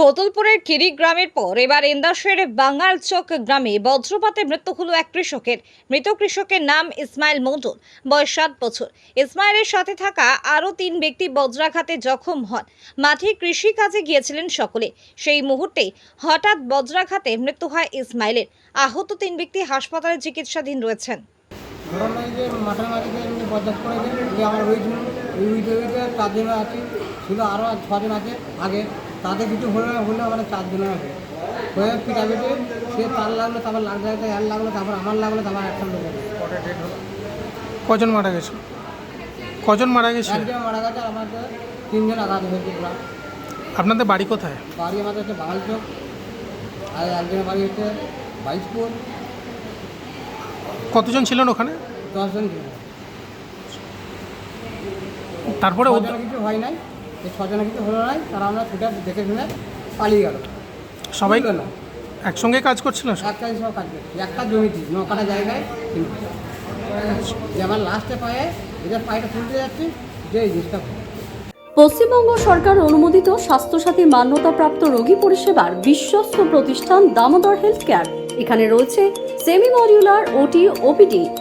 কোতুলপুরের কিরি গ্রামের পর এবার ইন্দাসের বাঙ্গাল চক গ্রামে বজ্রপাতে মৃত্যু হলো এক কৃষকের। মৃত কৃষকের নাম ইসমাইল মণ্ডল, বয়স সাত বছর। ইসমাইলের সাথে থাকা আরও তিন ব্যক্তি বজ্রাঘাতে জখম হন। মাঠে কৃষি কাজে গিয়েছিলেন সকলে। সেই মুহূর্তে হঠাৎ বজ্রাঘাতে মৃত্যু হয় ইসমাইলের। আহত তিন ব্যক্তি হাসপাতালে চিকিৎসাধীন রয়েছেন। আছে। ছিল আরও ছজন আছে, আগে তাদের কিছু হলে হলে মানে চারজনে আছে হয়ে পিটাপিটি সে তার লাগল তারপর লাগতে লাগতে এর লাগল তারপর আমার লাগল তারপর একটা লোক হলো। কজন মারা গেছে? কজন মারা গেছে? একজন মারা গেছে আর আমাদের তিনজন আঘাত হয়েছে পুরা। আপনাদের বাড়ি কোথায়? বাড়ি আমাদের হচ্ছে বাঙাল চোখ আর একজনের বাড়ি হচ্ছে বাইশপুর। কতজন ছিলেন ওখানে? দশজন ছিল তারপরে কিছু হয় নাই। এই ছজনের কিছু হলো নাই তারা আমরা ছুটে দেখে শুনে পালিয়ে গেল। সবাই না? একসঙ্গে কাজ করছিলেন সব? একটাই সব কাজ করছে। একটা জমিতে নকাটা জায়গায় কিনতে আমার লাস্টে পায়ে এদের পায়েটা তুলতে যাচ্ছি যে এই জিনিসটা পশ্চিমবঙ্গ সরকার অনুমোদিত স্বাস্থ্যসাথী মান্যতাপ্রাপ্ত রোগী পরিষেবার বিশ্বস্ত প্রতিষ্ঠান দামোদর হেলথ কেয়ার। এখানে রয়েছে semi modular OT OPD